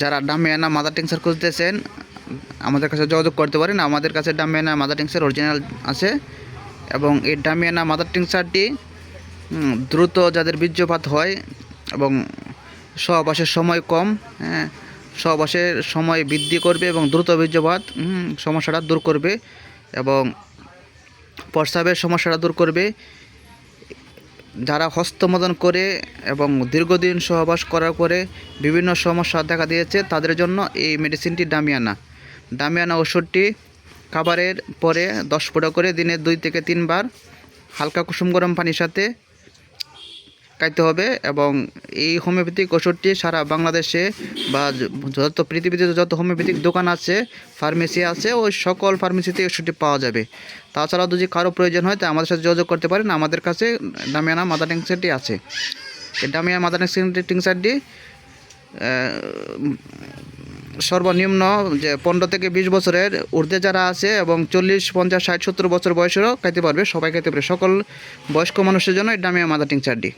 যারা damiana mother tincture খুঁজতেছেন, আমাদের কাছে যোগাযোগ করতে পারেন। আমাদের কাছে ডামিয়ানা মাদার টিংসার অরিজিনাল আছে এবং এই ডামিয়ানা মাদার টিংসারটি দ্রুত যাদের বীর্যপাত হয় এবং সহবাসের সময় কম হ্যাঁ সহবাসের সময় বৃদ্ধি করবে এবং দ্রুত বীর্যপাত সমস্যাটা দূর করবে এবং প্রস্রাবের সমস্যাটা দূর করবে। যারা হস্তমদন করে এবং দীর্ঘদিন সহবাস করার পরে বিভিন্ন সমস্যা দেখা দিয়েছে, তাদের জন্য এই মেডিসিনটি ডামিয়ানা ডামিয়ানা ওষুধটি খাবারের পরে দশ ফোঁটা করে দিনে দুই থেকে তিনবার হালকা কুসুম গরম পানির সাথে খাইতে হবে এবং এই হোমিওপ্যাথিক ওষুধটি সারা বাংলাদেশে বা যত পৃথিবীতে যত হোমিওপ্যাথিক দোকান আছে, ফার্মেসি আছে, ওই সকল ফার্মেসিতে ওষুধটি পাওয়া যাবে। তাছাড়াও যদি কারও প্রয়োজন হয়, তা আমাদের সাথে যোগাযোগ করতে পারেন। আমাদের কাছে ডামিয়ানা মাদার টিংসারটি আছে। এই ডামিয়ানা মাদার টিংসারটি সর্বনিম্ন যে পনেরো থেকে বিশ বছরের ঊর্ধ্বে যারা আছে এবং চল্লিশ, পঞ্চাশ, ষাট, সত্তর বছর বয়সেরও খাইতে পারবে। সবাই খাইতে পারবে সকল বয়স্ক মানুষের জন্য এই ডামিয়া মাদার টিংচারটি